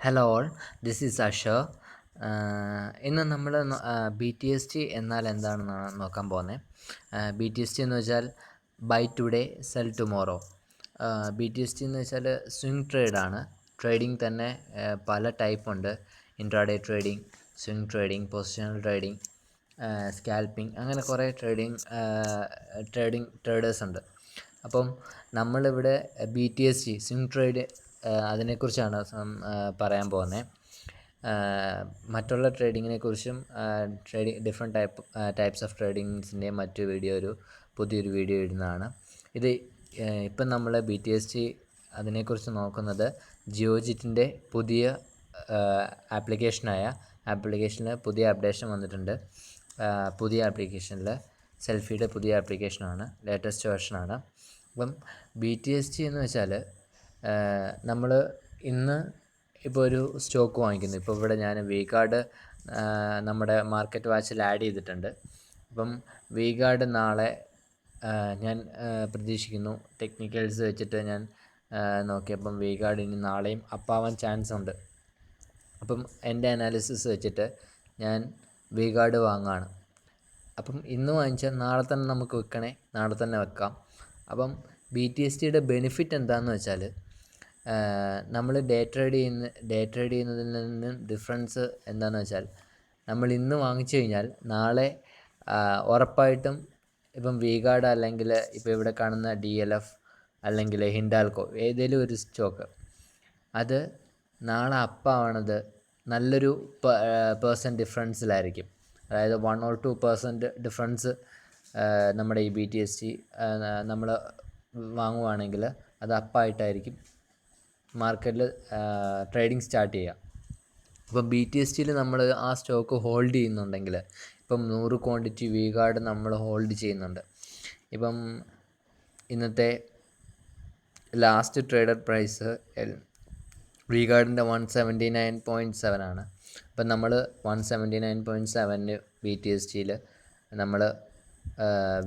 Hello all this is Asho ഇന്ന് നമ്മൾ B T S T എന്നാൽ എന്താണെന്നാണ് നോക്കാൻ പോകുന്നത് ബി ടി എസ് ടി എന്ന് വെച്ചാൽ buy today sell tomorrow B T S T എന്ന് വെച്ചാൽ സ്വിംഗ് ട്രേഡാണ് ട്രേഡിംഗ് തന്നെ പല ടൈപ്പ് ഉണ്ട്. Intraday trading swing trading positional trading scalping അങ്ങനെ കുറേ ട്രേഡിംഗ് ട്രേഡിംഗ് ട്രേഡേഴ്സ് ഉണ്ട്. അപ്പം നമ്മളിവിടെ B T S T swing trade അതിനെക്കുറിച്ചാണ് പറയാൻ പോകുന്നത് മറ്റുള്ള ട്രേഡിങ്ങിനെ കുറിച്ചും trading different type types of ട്രേഡിങ്സിന്റെയും മറ്റു വീഡിയോ ഒരു പുതിയൊരു വീഡിയോ ഇടുന്നതാണ്. ഇത് ഇപ്പം നമ്മൾ ബി ടി എസ് ടി അതിനെക്കുറിച്ച് നോക്കുന്നത് ജിയോജിറ്റിന്റെ പുതിയ ആപ്ലിക്കേഷനായ ആപ്ലിക്കേഷനിൽ പുതിയ അപ്ഡേഷൻ വന്നിട്ടുണ്ട്. പുതിയ ആപ്ലിക്കേഷനിൽ സെൽഫിയുടെ പുതിയ ആപ്ലിക്കേഷനാണ് ലേറ്റസ്റ്റ് വേർഷനാണ് അപ്പം ബി ടി എസ് ടി എന്ന് വെച്ചാൽ നമ്മൾ ഇന്ന് ഇപ്പോൾ ഒരു സ്റ്റോക്ക് വാങ്ങിക്കുന്നു. ഇപ്പോൾ ഇവിടെ ഞാൻ വി കാർഡ് നമ്മുടെ മാർക്കറ്റ് വാച്ചിൽ ആഡ് ചെയ്തിട്ടുണ്ട്. അപ്പം വി ഗാർഡ് നാളെ ഞാൻ പ്രതീക്ഷിക്കുന്നു. ടെക്നിക്കൽസ് വെച്ചിട്ട് ഞാൻ നോക്കിയപ്പം വി ഗാർഡ് ഇനി നാളെയും അപ്പാവാൻ ചാൻസ് ഉണ്ട്. അപ്പം എന്റെ അനാലിസിസ് വെച്ചിട്ട് ഞാൻ വി ഗാർഡ് വാങ്ങാണ്. അപ്പം ഇന്ന് വാങ്ങിച്ചാൽ നാളെ തന്നെ നമുക്ക് വെക്കണേ നാളെ തന്നെ വെക്കാം. അപ്പം ബി ടി എസ് ടിയുടെ ബെനിഫിറ്റ് എന്താണെന്ന് വെച്ചാൽ നമ്മൾ ഡേ ട്രേഡ് ചെയ്യുന്ന ഡേ ട്രേഡ് ചെയ്യുന്നതിൽ നിന്നും ഡിഫറൻസ് എന്താണെന്ന് വെച്ചാൽ നമ്മൾ ഇന്ന് വാങ്ങിച്ചു കഴിഞ്ഞാൽ നാളെ ഉറപ്പായിട്ടും ഇപ്പം വീഗാർഡ് അല്ലെങ്കിൽ ഇപ്പോൾ ഇവിടെ കാണുന്ന ഡി എൽ എഫ് അല്ലെങ്കിൽ ഹിൻഡാൽക്കോ ഏതെങ്കിലും ഒരു സ്റ്റോക്ക് അത് നാളെ അപ്പാവണത് നല്ലൊരു പേഴ്സന്റ് ഡിഫറൻസിലായിരിക്കും അതായത് one or two percent difference നമ്മുടെ ഈ ബി ടി എസ് ടി നമ്മൾ വാങ്ങുവാണെങ്കിൽ അത് അപ്പായിട്ടായിരിക്കും മാർക്കറ്റിൽ ട്രേഡിംഗ് സ്റ്റാർട്ട് ചെയ്യുക അപ്പം ബി ടി എസ് ടിയിൽ നമ്മൾ ആ സ്റ്റോക്ക് ഹോൾഡ് ചെയ്യുന്നുണ്ടെങ്കിൽ ഇപ്പം നൂറ് ക്വാണ്ടിറ്റി വി ഗാർഡ് നമ്മൾ ഹോൾഡ് ചെയ്യുന്നുണ്ട്. ഇപ്പം ഇന്നത്തെ last trader price V ഗാർഡിന്റെ one seventy nine point seven ആണ്. അപ്പം നമ്മൾ വൺ സെവന്റി നയൻ പോയിന്റ് സെവന് ബി ടി എസ് ടിയിൽ നമ്മൾ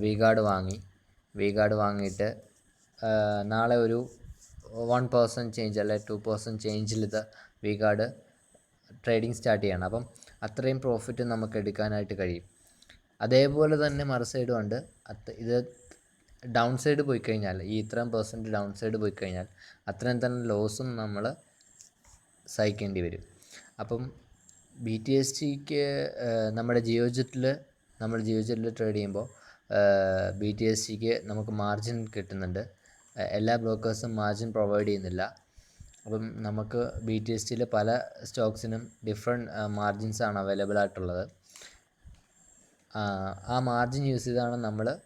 വി ഗാർഡ് വാങ്ങി. വി ഗാർഡ് വാങ്ങിയിട്ട് നാളെ ഒരു വൺ പേഴ്സന്റ് ചേഞ്ച് അല്ലെ ടു പേഴ്സന്റ് ചേഞ്ചിൽ ഇത് വി ഗാർഡ് ട്രേഡിങ് സ്റ്റാർട്ട് ചെയ്യണം. അപ്പം അത്രയും പ്രോഫിറ്റ് നമുക്ക് എടുക്കാനായിട്ട് കഴിയും. അതേപോലെ തന്നെ മറു സൈഡും ഉണ്ട്. ഇത് ഡൗൺ സൈഡ് പോയി കഴിഞ്ഞാൽ ഈ ഇത്രയും പെർസെന്റ് ഡൗൺ സൈഡ് പോയി കഴിഞ്ഞാൽ അത്രയും തന്നെ ലോസും നമ്മൾ സഹിക്കേണ്ടി വരും. അപ്പം ബി ടി എസ് ടിക്ക് നമ്മുടെ ജിയോജെറ്റിൽ നമ്മൾ ജിയോജെറ്റിൽ ട്രേഡ് ചെയ്യുമ്പോൾ ബി ടി എസ് ടിക്ക് നമുക്ക് മാർജിൻ കിട്ടുന്നുണ്ട്. എല്ലാ ബ്രോക്കേഴ്സും മാർജിൻ പ്രൊവൈഡ് ചെയ്യുന്നില്ല. അപ്പം നമുക്ക് ബി ടി എസ് ടിയിലെ പല സ്റ്റോക്സിനും ഡിഫറെന്റ് ആണ് അവൈലബിൾ ആയിട്ടുള്ളത്. ആ, മാർജിൻ യൂസ് ചെയ്താണ് നമ്മൾ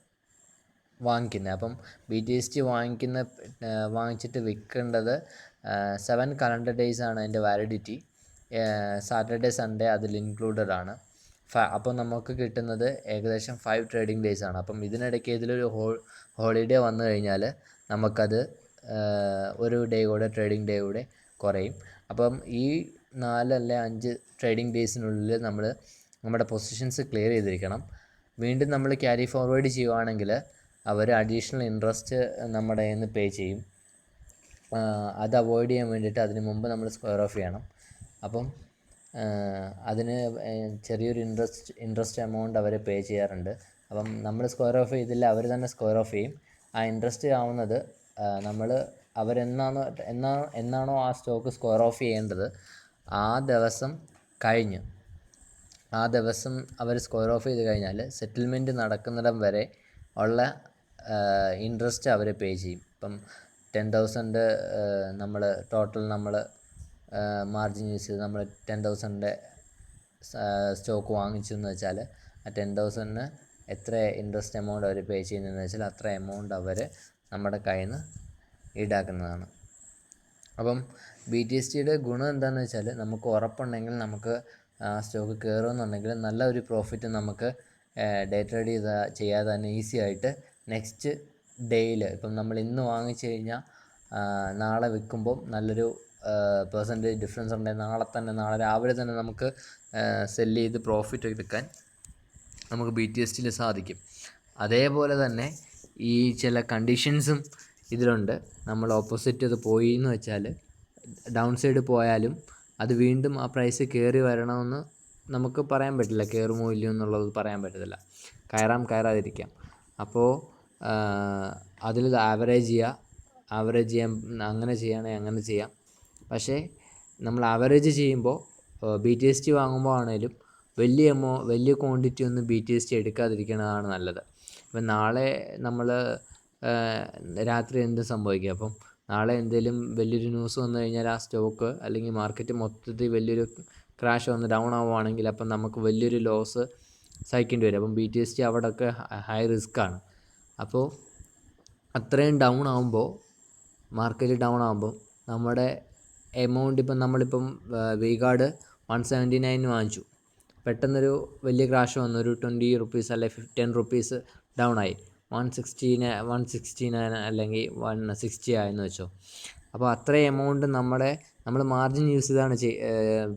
വാങ്ങിക്കുന്നത്. അപ്പം ബി ടി എസ് ടി വാങ്ങിക്കുന്ന വാങ്ങിച്ചിട്ട് വിൽക്കേണ്ടത് സെവൻ കലണ്ടർ ഡേയ്സ് ആണ് അതിന്റെ വാലിഡിറ്റി സാറ്റർഡേ സൺഡേ അതിൽ ഇൻക്ലൂഡഡ് ആണ്. അപ്പോൾ നമുക്ക് കിട്ടുന്നത് ഏകദേശം ഫൈവ് ട്രേഡിംഗ് ഡേയ്സ് ആണ്. അപ്പം ഇതിനിടയ്ക്ക് ഇതിലൊരു ഹോളിഡേ വന്നു കഴിഞ്ഞാൽ നമുക്കത് ഒരു ഡേ കൂടെ ട്രേഡിംഗ് ഡേ കൂടെ കുറയും. അപ്പം ഈ നാലല്ല അഞ്ച് ട്രേഡിംഗ് ഡേയ്സിനുള്ളിൽ നമ്മൾ നമ്മുടെ പൊസിഷൻസ് ക്ലിയർ ചെയ്തിരിക്കണം. വീണ്ടും നമ്മൾ ക്യാരി ഫോർവേഡ് ചെയ്യുവാണെങ്കിൽ അവർ അഡീഷണൽ ഇൻട്രസ്റ്റ് നമ്മുടെ കയ്യിൽ നിന്ന് പേ ചെയ്യും അത് അവോയ്ഡ് ചെയ്യാൻ വേണ്ടിയിട്ട് അതിന് മുമ്പ് നമ്മൾ സ്ക്വയർ ഓഫ് ചെയ്യണം. അപ്പം അതിന് ചെറിയൊരു ഇൻട്രസ്റ്റ് ഇൻട്രസ്റ്റ് എമൗണ്ട് അവർ പേ ചെയ്യാറുണ്ട്. അപ്പം നമ്മൾ സ്ക്വയർ ഓഫ് ചെയ്തില്ല അവർ തന്നെ സ്ക്വയർ ഓഫ് ചെയ്യും. ആ ഇൻട്രസ്റ്റ് ആവുന്നത് നമ്മൾ അവരെന്നാണോ എന്നാ എന്നാണോ ആ സ്റ്റോക്ക് സ്ക്വയർ ഓഫ് ചെയ്യേണ്ടത് ആ ദിവസം കഴിഞ്ഞ് ആ ദിവസം അവർ സ്ക്വയർ ഓഫ് ചെയ്ത് കഴിഞ്ഞാൽ സെറ്റിൽമെന്റ് നടക്കുന്നിടം വരെ ഉള്ള ഇൻട്രസ്റ്റ് അവർ പേ ചെയ്യും. ഇപ്പം ടെൻ തൗസൻഡ് നമ്മൾ ടോട്ടൽ നമ്മൾ മാർജിൻ യൂസ് ചെയ്ത് നമ്മൾ ടെൻ തൗസൻഡിന്റെ സ്റ്റോക്ക് വാങ്ങിച്ചു എന്ന് വെച്ചാൽ ആ ടെൻ തൗസൻഡിന് എത്ര ഇൻട്രസ്റ്റ് എമൗണ്ട് അവർ പേ ചെയ്യുന്നതെന്ന് വെച്ചാൽ അത്ര എമൗണ്ട് അവർ നമ്മുടെ കയ്യിൽ നിന്ന് ഈടാക്കുന്നതാണ്. അപ്പം ബി ടി എസ് ടിയുടെ ഗുണം എന്താണെന്ന് വെച്ചാൽ നമുക്ക് ഉറപ്പുണ്ടെങ്കിൽ നമുക്ക് സ്റ്റോക്ക് കയറുമെന്നുണ്ടെങ്കിൽ നല്ല ഒരു പ്രോഫിറ്റ് നമുക്ക് ഡേ ട്രേഡ് ചെയ്ത ചെയ്യാതെ തന്നെ ഈസി ആയിട്ട് നെക്സ്റ്റ് ഡേയിൽ ഇപ്പം നമ്മൾ ഇന്ന് വാങ്ങിച്ചു കഴിഞ്ഞാൽ നാളെ വിൽക്കുമ്പം നല്ലൊരു പെർസെന്റേജ് ഡിഫറൻസ് ഉണ്ടെങ്കിൽ നാളെ തന്നെ നാളെ രാവിലെ തന്നെ നമുക്ക് സെല്ല് ചെയ്ത് പ്രോഫിറ്റ് എടുക്കാൻ നമുക്ക് ബി ടി എസ്റ്റിൽ സാധിക്കും. അതേപോലെ തന്നെ ഈ ചില കണ്ടീഷൻസും ഇതിലുണ്ട്. നമ്മൾ ഓപ്പോസിറ്റ് അത് പോയി എന്ന് വെച്ചാൽ ഡൗൺ സൈഡ് പോയാലും അത് വീണ്ടും ആ പ്രൈസ് കയറി വരണമെന്ന് നമുക്ക് പറയാൻ പറ്റില്ല. കയറുമോ ഇല്ലയോ എന്നുള്ളത് പറയാൻ പറ്റത്തില്ല. കയറാം കയറാതിരിക്കാം. അപ്പോൾ അതിൽ ആവറേജ് ചെയ്യുക ആവറേജ് ചെയ്യാൻ അങ്ങനെ ചെയ്യുകയാണെങ്കിൽ അങ്ങനെ ചെയ്യാം. പക്ഷേ നമ്മൾ ആവറേജ് ചെയ്യുമ്പോൾ ബി ടി എസ് ടി വാങ്ങുമ്പോൾ ആണെങ്കിലും വലിയ എമൗ വലിയ ക്വാണ്ടിറ്റി ഒന്നും ബി ടി എസ് ടി എടുക്കാതിരിക്കുന്നതാണ് നല്ലത്. ഇപ്പം നാളെ നമ്മൾ രാത്രി എന്ത് സംഭവിക്കും. അപ്പം നാളെ എന്തെങ്കിലും വലിയൊരു ന്യൂസ് വന്നു കഴിഞ്ഞാൽ ആ സ്റ്റോക്ക് അല്ലെങ്കിൽ മാർക്കറ്റ് മൊത്തത്തിൽ വലിയൊരു ക്രാഷ് വന്ന് ഡൗൺ ആവുകയാണെങ്കിൽ അപ്പം നമുക്ക് വലിയൊരു ലോസ് സഹിക്കേണ്ടി വരും. അപ്പം ബി ടി എസ് ടി അവിടെയൊക്കെ ഹൈ റിസ്ക് ആണ്. അപ്പോൾ അത്രയും ഡൗൺ ആകുമ്പോൾ മാർക്കറ്റ് ഡൗൺ ആകുമ്പോൾ നമ്മുടെ എമൗണ്ട് ഇപ്പം നമ്മളിപ്പം വീഗാർഡ് വൺ സെവന്റി നയൻ വാങ്ങിച്ചു. പെട്ടെന്നൊരു വലിയ ക്രാഷ് വന്നു. ഒരു ട്വന്റി റുപ്പീസ് അല്ലെങ്കിൽ ടെൻ റുപ്പീസ് ഡൗൺ ആയി. വൺ സിക്സ്റ്റീന് വൺ സിക്സ്റ്റീൻ അല്ലെങ്കിൽ വൺ സിക്സ്റ്റി ആയെന്ന് വെച്ചോ. അപ്പോൾ അത്രയും എമൗണ്ട് നമ്മുടെ നമ്മൾ മാർജിൻ യൂസ് ചെയ്താണ്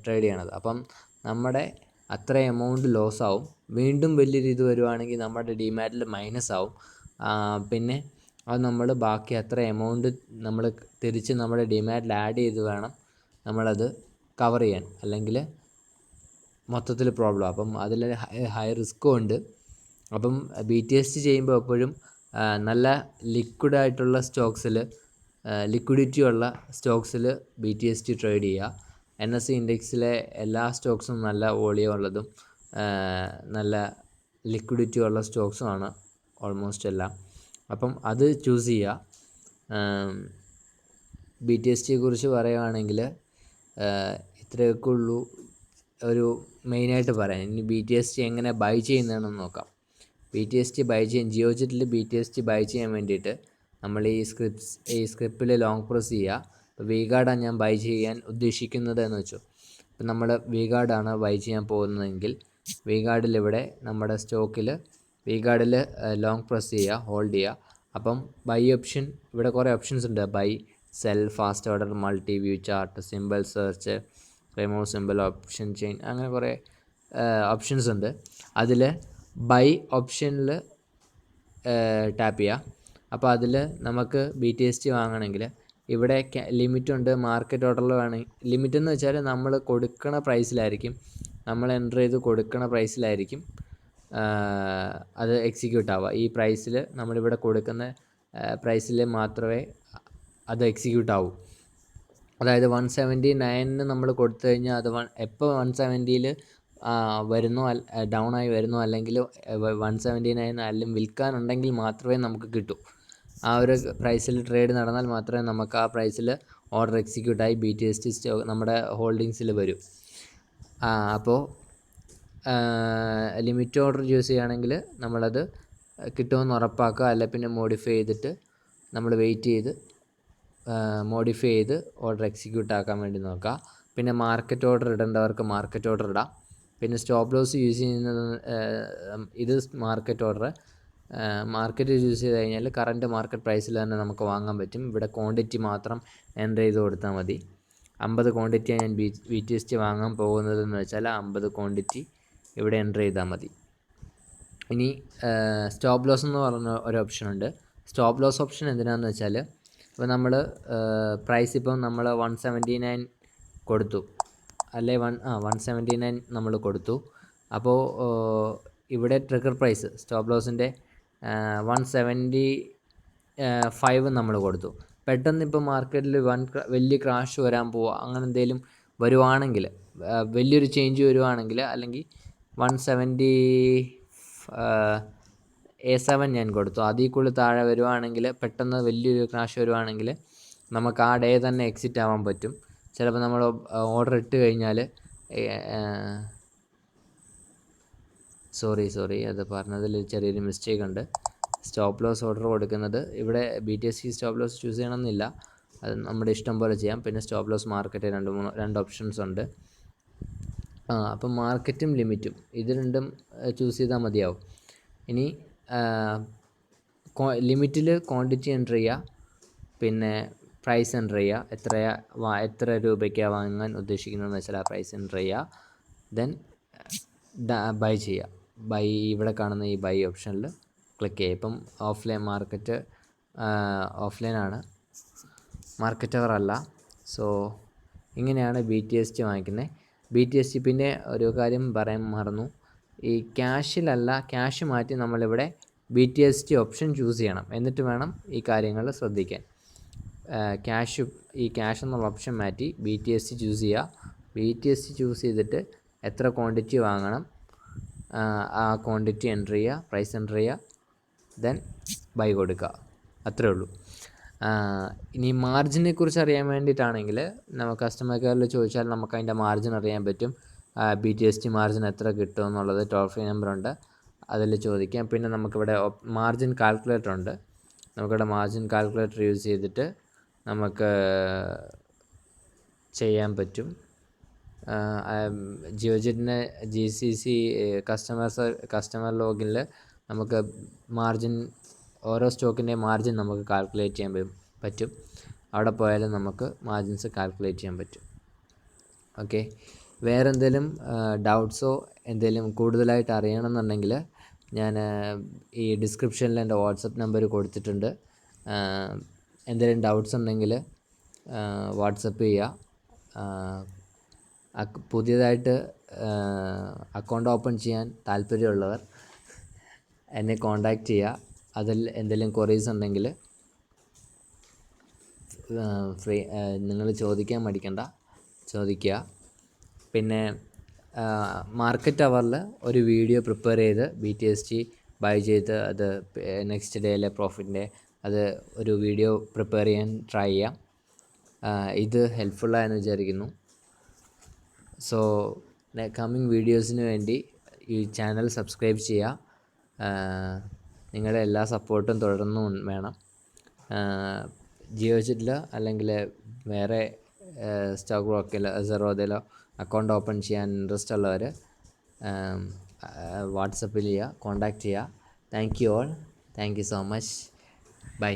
ട്രേഡ് ചെയ്യണത്. അപ്പം നമ്മുടെ അത്ര എമൗണ്ട് ലോസ് ആവും. വീണ്ടും വലിയൊരു ഇത് വരുവാണെങ്കിൽ നമ്മുടെ ഡിമാറ്റിൽ മൈനസ് ആവും. പിന്നെ അത് നമ്മൾ ബാക്കി അത്ര എമൗണ്ട് നമ്മൾ തിരിച്ച് നമ്മുടെ ഡിമാറ്റിൽ ആഡ് ചെയ്ത് വേണം നമ്മളത് കവർ ചെയ്യാൻ. അല്ലെങ്കിൽ മൊത്തത്തിൽ പ്രോബ്ലം അപ്പം അതിൽ ഹൈ റിസ്ക്കും ഉണ്ട്. അപ്പം ബി ടി എസ് ചെയ്യുമ്പോൾ എപ്പോഴും നല്ല ലിക്വിഡ് ആയിട്ടുള്ള സ്റ്റോക്സിൽ ലിക്വിഡിറ്റി ഉള്ള സ്റ്റോക്സിൽ B T S T trade ചെയ്യുക. എൻ എസ് സി ഇൻഡെക്സിലെ എല്ലാ സ്റ്റോക്സും നല്ല വോളിയം ഉള്ളതും നല്ല ലിക്വിഡിറ്റി ഉള്ള സ്റ്റോക്സുമാണ് ഓൾമോസ്റ്റ് എല്ലാം. അപ്പം അത് ചൂസ് ചെയ്യുക. ബി ടി എസ് ടിയെ കുറിച്ച് പറയുകയാണെങ്കിൽ ഇത്രയൊക്കെ ഉള്ളൂ. ഒരു മെയിനായിട്ട് പറയാം. ഇനി ബി ടി എസ് ടി എങ്ങനെ ബൈ ചെയ്യുന്നതെന്ന് നോക്കാം. B T S T buy ചെയ്യാൻ ജിയോ ജെറ്റിൽ B T S T buy ചെയ്യാൻ വേണ്ടിയിട്ട് നമ്മൾ ഈ സ്ക്രിപ്റ്റ്സ് ഈ സ്ക്രിപ്റ്റിൽ ലോങ് പ്രസ് ചെയ്യുക. ഇപ്പോൾ വി ഗാർഡാണ് ഞാൻ ബൈ ചെയ്യാൻ ഉദ്ദേശിക്കുന്നത് എന്ന് വെച്ചു. ഇപ്പം നമ്മൾ വി ഗാർഡാണ് ബൈ ചെയ്യാൻ പോകുന്നതെങ്കിൽ വി ഗാർഡിൽ ഇവിടെ നമ്മുടെ സ്റ്റോക്കിൽ വി ഗാർഡിൽ ലോങ് പ്രസ് ചെയ്യുക ഹോൾഡ് ചെയ്യുക. അപ്പം ബൈ ഓപ്ഷൻ ഇവിടെ കുറേ ഓപ്ഷൻസ് ഉണ്ട്. Buy sell fast order multi view chart simple search remove simple option chain അങ്ങനെ കുറേ ഓപ്ഷൻസ് ഉണ്ട്. അതിൽ ബൈ ഓപ്ഷനിൽ ടാപ്പ് ചെയ്യുക അപ്പോൾ അതിൽ നമുക്ക് ബി ടി എസ് ടി വാങ്ങണമെങ്കിൽ ഇവിടെ ലിമിറ്റ് ഉണ്ട് മാർക്കറ്റ് ഓർഡറിൽ വേണമെങ്കിൽ ലിമിറ്റ് എന്ന് വെച്ചാൽ നമ്മൾ കൊടുക്കണ പ്രൈസിലായിരിക്കും നമ്മൾ എന്റർ ചെയ്ത് കൊടുക്കണ പ്രൈസിലായിരിക്കും അത് എക്സിക്യൂട്ട് ആവുക. ഈ പ്രൈസിൽ നമ്മളിവിടെ കൊടുക്കുന്ന പ്രൈസിൽ മാത്രമേ അത് എക്സിക്യൂട്ട് ആവൂ. അതായത് വൺ സെവന്റി നയനിന് നമ്മൾ കൊടുത്തു കഴിഞ്ഞാൽ അത് വൺ എപ്പോൾ വൺ സെവന്റിയിൽ വരുന്നോ ഡൗൺ ആയി വരുന്നു അല്ലെങ്കിൽ വൺ സെവന്റി നയൻ അല്ലെങ്കിൽ വിൽക്കാനുണ്ടെങ്കിൽ മാത്രമേ നമുക്ക് കിട്ടൂ. ആ ഒരു പ്രൈസിൽ ട്രേഡ് നടന്നാൽ മാത്രമേ നമുക്ക് ആ പ്രൈസിൽ ഓർഡർ എക്സിക്യൂട്ട് ആയി ബി ടി എസ് ടി സ്റ്റോ നമ്മുടെ ഹോൾഡിങ്സിൽ വരും. അപ്പോൾ ലിമിറ്റ് ഓർഡർ യൂസ് ചെയ്യുകയാണെങ്കിൽ നമ്മളത് കിട്ടുമെന്ന് ഉറപ്പാക്കുക. അല്ലെങ്കിൽ പിന്നെ മോഡിഫൈ ചെയ്തിട്ട് നമ്മൾ വെയിറ്റ് ചെയ്ത് മോഡിഫൈ ചെയ്ത് ഓർഡർ എക്സിക്യൂട്ട് ആക്കാൻ വേണ്ടി നോക്കുക പിന്നെ മാർക്കറ്റ് ഓർഡർ ഇടേണ്ടവർക്ക് മാർക്കറ്റ് ഓർഡർ ഇടാം. പിന്നെ സ്റ്റോപ്പ് ലോസ് യൂസ് ചെയ്യുന്നത് ഇത് മാർക്കറ്റ് ഓർഡർ മാർക്കറ്റ് യൂസ് ചെയ്ത് കഴിഞ്ഞാൽ കറന്റ് മാർക്കറ്റ് പ്രൈസിൽ തന്നെ നമുക്ക് വാങ്ങാൻ പറ്റും. ഇവിടെ ക്വാണ്ടിറ്റി മാത്രം എന്റർ ചെയ്ത് കൊടുത്താൽ മതി. അമ്പത് ക്വാണ്ടിറ്റിയാണ് ഞാൻ B B T S T വാങ്ങാൻ പോകുന്നതെന്ന് വെച്ചാൽ അമ്പത് ക്വാണ്ടിറ്റി ഇവിടെ എന്റർ ചെയ്താൽ മതി. ഇനി സ്റ്റോപ്പ് ലോസ് എന്ന് പറഞ്ഞ ഒരു ഓപ്ഷൻ ഉണ്ട്. സ്റ്റോപ്പ് ലോസ് ഓപ്ഷൻ എന്തിനാണെന്ന് വെച്ചാൽ ഇപ്പോൾ നമ്മൾ പ്രൈസ് ഇപ്പം നമ്മൾ വൺ സെവന്റി നയൻ കൊടുത്തു. അല്ലേ വൺ ആ വൺ സെവന്റി നയൻ നമ്മൾ കൊടുത്തു അപ്പോൾ ഇവിടെ ട്രിഗർ പ്രൈസ് സ്റ്റോപ്പ് ലോസിന്റെ വൺ സെവന്റി ഫൈവ് നമ്മൾ കൊടുത്തു. പെട്ടെന്ന് ഇപ്പോൾ മാർക്കറ്റിൽ വൺ വലിയ ക്രാഷ് വരാൻ പോവുക അങ്ങനെ എന്തെങ്കിലും വരുവാണെങ്കിൽ വലിയൊരു ചേഞ്ച് വരുവാണെങ്കിൽ അല്ലെങ്കിൽ വൺ സെവന്റി എ സെവൻ ഞാൻ കൊടുത്തു. അതിൽ കൂടുതൽ താഴെ വരുവാണെങ്കിൽ പെട്ടെന്ന് വലിയൊരു ക്രാഷ് വരുവാണെങ്കിൽ നമുക്ക് ആ ഡേ തന്നെ എക്സിറ്റ് ആവാൻ പറ്റും. ചിലപ്പോൾ നമ്മൾ ഓർഡർ ഇട്ട് കഴിഞ്ഞാൽ സോറി സോറി അത് പറഞ്ഞതിൽ ചെറിയൊരു മിസ്റ്റേക്ക് ഉണ്ട്. സ്റ്റോപ്പ് ലോസ് ഓർഡർ കൊടുക്കുന്നത്. ഇവിടെ B T S C stop loss choose ചെയ്യണമെന്നില്ല. അത് നമ്മുടെ ഇഷ്ടം പോലെ ചെയ്യാം. പിന്നെ സ്റ്റോപ്പ് ലോസ് മാർക്കറ്റ് രണ്ട് മൂന്ന് രണ്ട് ഓപ്ഷൻസ് ഉണ്ട്. ആ അപ്പം മാർക്കറ്റും ലിമിറ്റും ഇത് രണ്ടും ചൂസ് ചെയ്താൽ മതിയാവും. ഇനി ലിമിറ്റിൽ ക്വാണ്ടിറ്റി എന്റർ ചെയ്യുക പിന്നെ പ്രൈസ് എന്റർ ചെയ്യുക എത്രയാ എത്ര രൂപയ്ക്കാണ് വാങ്ങാൻ ഉദ്ദേശിക്കുന്നതെന്ന് വെച്ചാൽ ആ പ്രൈസ് എന്റർ ചെയ്യുക ദെൻ ബൈ ചെയ്യുക ബൈ ഇവിടെ കാണുന്ന ഈ ബൈ ഓപ്ഷനിൽ ക്ലിക്ക് ചെയ്യുക ഇപ്പം ഓഫ്ലൈൻ മാർക്കറ്റ് ഓഫ്ലൈനാണ് മാർക്കറ്റ് അവർ അല്ല. സോ ഇങ്ങനെയാണ് ബി ടി എസ് ടി വാങ്ങിക്കുന്നത് ബി ടി എസ് ടി പിന്നെ ഒരു കാര്യം പറയാൻ മറന്നു. ഈ ക്യാഷിലല്ല ക്യാഷ് മാറ്റി നമ്മളിവിടെ B T S T option choose ചെയ്യണം. എന്നിട്ട് വേണം ഈ കാര്യങ്ങൾ ശ്രദ്ധിക്കാൻ. ക്യാഷ് ഈ ക്യാഷ് എന്നുള്ള ഓപ്ഷൻ മാറ്റി B T S T choose ചെയ്യുക. B T S T choose ചെയ്തിട്ട് എത്ര ക്വാണ്ടിറ്റി വാങ്ങണം ആ ക്വാണ്ടിറ്റി എന്റർ ചെയ്യുക പ്രൈസ് എന്റർ ചെയ്യുക ദെൻ ബൈ കൊടുക്കുക. അത്രേ ഉള്ളൂ. ഇനി മാർജിനെ കുറിച്ച് അറിയാൻ വേണ്ടിയിട്ടാണെങ്കിൽ നമുക്ക് കസ്റ്റമർ കെയറിൽ ചോദിച്ചാൽ നമുക്ക് അതിന്റെ മാർജിൻ അറിയാൻ പറ്റും. B G S T margin എത്ര കിട്ടും എന്നുള്ളത് ടോൾ ഫ്രീ നമ്പറുണ്ട് അതിൽ ചോദിക്കാം. പിന്നെ നമുക്കിവിടെ മാർജിൻ കാൽക്കുലേറ്റർ ഉണ്ട്. നമുക്കിവിടെ മാർജിൻ കാൽക്കുലേറ്റർ യൂസ് ചെയ്തിട്ട് നമുക്ക് ചെയ്യാൻ പറ്റും. ജിയോജിറ്റിന്റെ G C C customer customer ലോഗിനിൽ നമുക്ക് മാർജിൻ ഓരോ സ്റ്റോക്കിന്റെയും മാർജിൻ നമുക്ക് കാൽക്കുലേറ്റ് ചെയ്യാൻ പറ്റും. അവിടെ പോയാലും നമുക്ക് മാർജിൻസ് കാൽക്കുലേറ്റ് ചെയ്യാൻ പറ്റും. ഓക്കെ വേറെ എന്തെങ്കിലും ഡൗട്ട്സോ എന്തെങ്കിലും കൂടുതലായിട്ട് അറിയണമെന്നുണ്ടെങ്കിൽ ഞാൻ ഈ ഡിസ്ക്രിപ്ഷനിൽ എന്റെ വാട്സപ്പ് നമ്പർ കൊടുത്തിട്ടുണ്ട്. എന്തെങ്കിലും ഡൗട്ട്സ് ഉണ്ടെങ്കിൽ വാട്സപ്പ് ചെയ്യുക പുതിയതായിട്ട് അക്കൗണ്ട് ഓപ്പൺ ചെയ്യാൻ താല്പര്യമുള്ളവർ എന്നെ കോണ്ടാക്റ്റ് ചെയ്യുക അതിൽ എന്തെങ്കിലും ക്വറീസ് ഉണ്ടെങ്കിൽ ഫ്രീ നിങ്ങൾ ചോദിക്കാൻ മടിക്കണ്ട. ചോദിക്കുക. പിന്നെ മാർക്കറ്റ് അവറിൽ ഒരു വീഡിയോ പ്രിപ്പയർ ചെയ്ത് B T S T buy ചെയ്ത് അത് നെക്സ്റ്റ് ഡേയിലെ പ്രോഫിറ്റിന്റെ അത് ഒരു വീഡിയോ പ്രിപ്പയർ ചെയ്യാൻ ട്രൈ ചെയ്യാം. ഇത് ഹെൽപ്ഫുള്ളായെന്ന് വിചാരിക്കുന്നു. സോ കമ്മിങ് വീഡിയോസിന് വേണ്ടി ഈ ചാനൽ സബ്സ്ക്രൈബ് ചെയ്യുക നിങ്ങളുടെ എല്ലാ സപ്പോർട്ടും തുടർന്നും വേണം. ജിയോ ചിറ്റിലോ അല്ലെങ്കിൽ വേറെ സ്റ്റോക്ക് ബ്രോക്കിലോ സെറോദയിലോ അക്കൗണ്ട് ഓപ്പൺ ചെയ്യാൻ ഇൻട്രസ്റ്റ് ഉള്ളവർ വാട്സപ്പിൽ ചെയ്യുക കോൺടാക്റ്റ് ചെയ്യുക. Thank you all. Thank you so much. Bye.